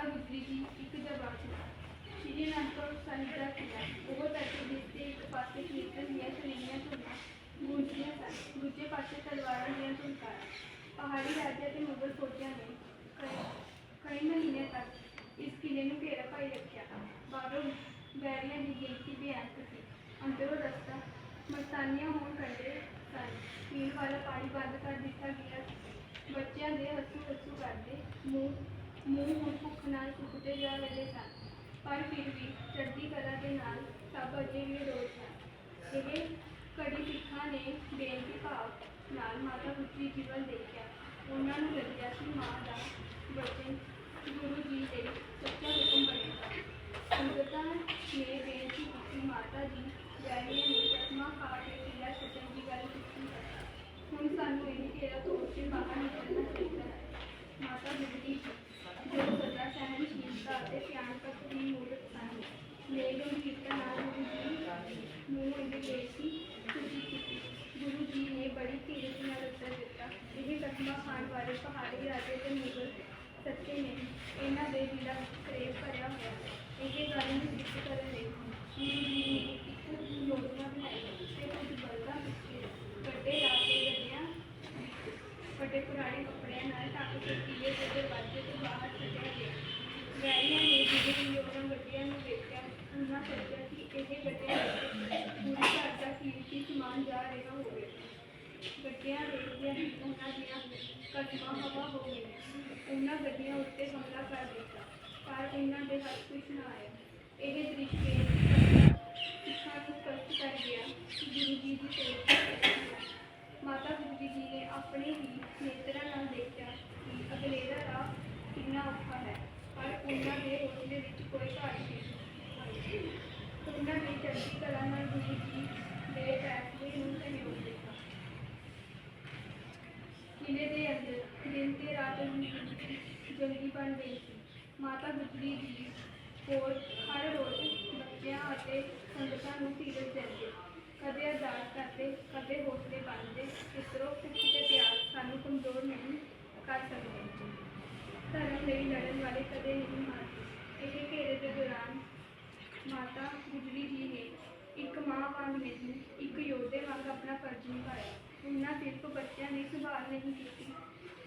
ਜੀ ਇੱਕ ਜਵਾਨ ਸ਼੍ਰੀ ਅਨੰਦਪੁਰ ਸਾਹਿਬ ਦਾ ਕਿਲਾ ਉਹ ਧਰਤੀ ਜਿਸ ਦੇ ਇੱਕ ਪਾਸੇ ਕੀਰਤਨ ਦੀਆਂ ਸੁਰੀਲੀਆਂ ਧੁਨਾਂ ਗੂੰਜਦੀਆਂ ਸਨ ਦੂਜੇ ਪਾਸੇ ਤਲਵਾਰਾਂ ਦੀਆਂ ਧੁਨਕਾਰਾਂ ਪਹਾੜੀ ਰਾਜਿਆਂ ਤੇ ਮੁਗਲ ਫੌਜਾਂ ਨੇ ਕਈ ਮਹੀਨੇ ਤੱਕ ਇਸ ਕਿਲੇ ਨੂੰ ਘੇਰਾ ਪਾਈ ਰੱਖਿਆ। ਬਾਹਰੋਂ ਬੈਰੀਆਂ ਦੀ ਗਿਣਤੀ ਬੇਅੰਤ ਸੀ। ਅੰਦਰੋਂ ਰਸਤਾ ਮਸਤਾਨੀਆਂ ਹੋਣ ਕਰਦੇ ਸਨ। ਪੀਣ ਵਾਲਾ ਪਾਣੀ ਬੰਦ ਕਰ ਦਿੱਤਾ ਗਿਆ ਬੱਚਿਆਂ ਦੇ ਹੱਸੂ ਹੱਸੂ ਕਰਦੇ ਮੂੰਹ ਮੂੰਹ ਹੁਣ ਭੁੱਖ ਨਾਲ ਸੁੱਕਦੇ ਜਾ ਰਹੇ ਸਨ, ਪਰ ਫਿਰ ਵੀ ਚੜ੍ਹਦੀ ਕਲਾ ਦੇ ਨਾਲ ਸਭ ਅਜੇ ਵੀ ਰੋਜ਼ ਸਨ। ਇਹ ਕੜੀ ਸਿੱਖਾਂ ਨੇ ਬੇਨਤੀ ਭਾਵ ਨਾਲ ਮਾਤਾ ਗੁਜਰੀ ਜੀਵਨ ਦੇਖਿਆ। ਉਹਨਾਂ ਨੂੰ ਲੱਗਿਆ ਕਿ ਮਾਂ ਦਾ ਵਚਨ ਗੁਰੂ ਜੀ ਦੇ ਸੱਚਾ ਹੁਕਮ ਬਣੇਗਾ। ਸੰਗਤਾਂ ਨੇ ਬੇਨਤੀ ਕੀਤੀ ਮਾਤਾ ਜੀ ਵੈਰੀਆਂ ਨੇ ਕਸਮਾਂ ਖਾ ਕੇ ਕਿਲਾ ਛੱਡਣ ਦੀ ਗੱਲ ਕੀਤੀ ਹੈ ਹੁਣ ਸਾਨੂੰ ਇਹ ਘੇਰਾ ਤੋੜ ਕੇ ਬਾਹਰ ਨਿਕਲਣਾ ਚਾਹੀਦਾ ਹੈ ਮਾਤਾ ਗੁਜਰੀ ਜੀ ਜੋ ਸਦਾ ਸਹਿਨਸ਼ੀਲਤਾ ਅਤੇ ਪਿਆਰ ਤੱਕ ਦੀ ਮੂਰਤ ਸਨ ਮੇਰੇ ਗੰਭੀਰਤਾ ਨਾਲ ਗੁਰੂ ਜੀ ਨੂੰ ਇਹ ਬੇਨਤੀ ਸੁਝੀ ਕੀਤੀ ਗੁਰੂ ਜੀ ਨੇ ਬੜੀ ਧੀਰਜ ਨਾਲ ਉੱਤਰ ਦਿੱਤਾ ਇਹ ਕਸਮਾਂ ਖਾਣ ਵਾਲੇ ਪਹਾੜੀ ਰਾਜੇ ਤੇ ਮੁਗਲ ਸੱਚੇ ਨਹੀਂ ਇਹਨਾਂ ਦੇ ਦਿਲਾਂ ਵਿੱਚ ਪ੍ਰੇਮ ਭਰਿਆ ਹੋਇਆ ਹੈ ਇਹ ਗੱਲ ਨੂੰ ਸਿੱਧ ਕਰਨ ਲਈ ਗੁਰੂ ਜੀ ਨੇ ਇੱਕ ਯੋਜਨਾ ਬਣਾਈ ਤੇ ਕੁਝ ਬਲਦਾਂ ਪਿੱਛੇ ਵੱਡੇ ਰਾਜੇ ਗੱਡਿਆਂ ਵੱਡੇ ਪੁਰਾਣੇ ਕੱਪੜਿਆਂ ਨਾਲ ਢੱਕ ਕੇ ਕਿਲੇ ਦੇ ਦਰਵਾਜ਼ੇ ਤੋਂ ਬਾਹਰ ਕੱਢਿਆ ਗਿਆ ਵੈਰੀਆਂ ਨੇ ਜਿਹੜੇ ਯੋਗਾਂ ਗੱਡੀਆਂ ਨੂੰ ਵੇਖਿਆ ਉਹਨਾਂ ਸੋਚਿਆ ਕਿ ਪੂਰੀ ਘਰ ਦਾ ਕੀਮਤੀ ਸਮਾਨ ਜਾ ਰਿਹਾ ਹੋਵੇ ਗੱਡੀਆਂ ਵੇਖਦਿਆਂ ਹੀ ਉਹਨਾਂ ਦੀਆਂ ਕਦਮਾਂ ਹਵਾ ਹੋ ਗਈਆਂ ਉਹਨਾਂ ਗੱਡੀਆਂ ਉੱਤੇ ਹਮਲਾ ਕਰ ਦਿੱਤਾ ਪਰ ਉਹਨਾਂ ਦੇ ਹੱਥ ਕੁਛ ਨਾ ਆਇਆ ਇਹ ਦ੍ਰਿਸ਼ ਵੇਖ ਸਿੱਖਾਂ ਨੂੰ ਸਪਸ਼ਟ ਕਰ ਗਿਆ ਗੁਰੂ ਜੀ ਦੀ ਸੋਚ ਮਾਤਾ ਗੁਜਰੀ ਜੀ ਨੇ ਆਪਣੇ ਹੀ ਨੇਤਰਾਂ ਨਾਲ ਦੇਖਿਆ ਕਿ ਅਗਲੇਰਾ ਰਾਹ ਕਿੰਨਾ ਔਖਾ ਹੈ ਪਰ ਉਹਨਾਂ ਦੇ ਹੌਸਲੇ ਵਿੱਚ ਕੋਈ ਘਾਟ ਨਹੀਂ ਚੜ੍ਹਦੀ ਕਲਾ ਨਾਲ ਗੁਰੂ ਜੀ ਦੇ ਫੈਸਲੇ ਨੂੰ ਸਹਿਯੋਗ ਦਿੱਤਾ ਕਿਲੇ ਦੇ ਅੰਦਰ, ਦਿਨ ਤੇ ਰਾਤ ਜੰਗੀ ਬਣ ਗਈ ਸੀ। ਮਾਤਾ ਗੁਜਰੀ ਜੀ ਕੋਲ ਹਰ ਰੋਜ਼ ਬੱਚਿਆਂ ਅਤੇ ਸੰਗਤਾਂ ਨੂੰ ਧੀਰਜ ਦਿੰਦੇ। ਕਦੇ ਆਜ਼ਾਦ ਕਰਦੇ, ਕਦੇ ਹੌਸਲੇ ਬਣਦੇ ਇਸਰੋ ਭੁੱਖ ਤੇ ਪਿਆਸ ਸਾਨੂੰ ਕਮਜ਼ੋਰ ਨਹੀਂ ਕਰ ਸਕਦੇ। ਧਰਮ ਲਈ ਲੜਨ ਵਾਲੇ ਕਦੇ ਨਹੀਂ ਹਾਰਦੇ ਇਹ ਘੇਰੇ ਦੇ ਦੌਰਾਨ ਮਾਤਾ ਗੁਜਰੀ ਜੀ ਨੇ ਇੱਕ ਮਾਂ ਵਾਂਗ ਨਹੀਂ ਇੱਕ ਯੋਧੇ ਵਾਂਗ ਆਪਣਾ ਫਰਜ਼ ਨਿਭਾਇਆ। ਉਹਨਾਂ ਸਿਰਫ ਬੱਚਿਆਂ ਦੀ ਸੰਭਾਲ ਨਹੀਂ ਕੀਤੀ।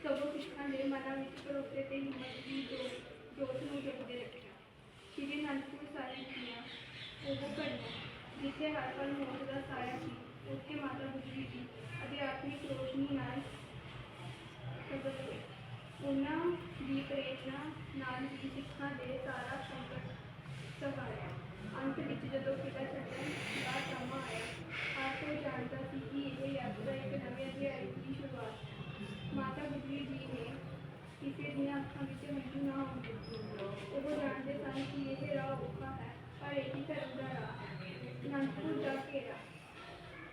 ਸਗੋਂ ਸਿੱਖਾਂ ਦੇ ਮਨਾਂ ਵਿੱਚ ਭਰੋਸੇ ਤੇ ਹਿੰਮਤ ਦੀ ਜੋਤ ਨੂੰ ਜਗਦੇ ਰੱਖਿਆ। ਸ਼੍ਰੀ ਅਨੰਦਪੁਰ ਸਾਹਿਬ ਦੀਆਂ ਉਹ ਘੜੀਆਂ, ਜਿੱਥੇ ਹਰ ਪਲ ਮੌਤ ਦਾ ਸਾਇਆ ਸੀ, ਉੱਥੇ ਮਾਤਾ ਗੁਜਰੀ ਜੀ ਅਧਿਆਤਮਿਕ ਰੋਸ਼ਨੀ ਨਾਲ ਉਹਨਾਂ ਦੀ ਪ੍ਰੇਰਨਾ ਨਾਲ ਹੀ ਸਿੱਖਾਂ ਦੇ ਸਾਰਾ ਧਰਮ ਦਾ ਰਾਹ ਅਨੰਦਪੁਰ ਦਾ ਘੇਰਾ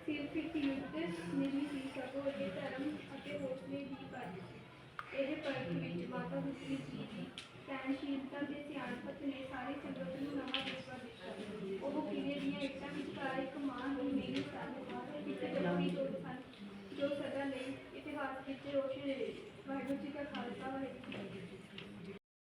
ਸਿਰਫ ਇੱਕ ਯੁੱਧ ਨਹੀਂ ਸੀ ਸਗੋਂ ਇਹ ਧਰਮ ਅਤੇ ਹੌਸਲੇ ਦੀ ਪਰਖ ਇਹਦੇ ਪਰਖ ਵਿੱਚ ਮਾਤਾ ਗੁਜਰੀ ਜੀ ਦੀ ਸਹਿਣਸ਼ੀਲਤਾ ਤੇ ਸਿਆਣਪਤ ਨੇ ਸਾਰੇ ਸੰਗਤ ਨੂੰ ਨਵਾਂ ਜਜ਼ਬਾ ਦਿੱਤਾ ਉਹ ਕਿਲੇ ਦੀਆਂ ਇੱਟਾਂ ਵਿਚਕਾਰ ਇੱਕ ਮਾਂ ਦੀ ਮੇਰੀ ਸਾਹਮਣੇ ਕਿਤੇ ਗੁਲਾਮੀ ਤੋਂ ਸਨ ਜੋ ਸਦਾ ਲਈ ਇਤਿਹਾਸ ਵਿੱਚ ਰੋਸ਼ਨ ਰਹੇ ਵਾਹਿਗੁਰੂ ਜੀ ਦਾ ਖਾਲਸਾ, ਵਾਹਿਗੁਰੂ ਜੀ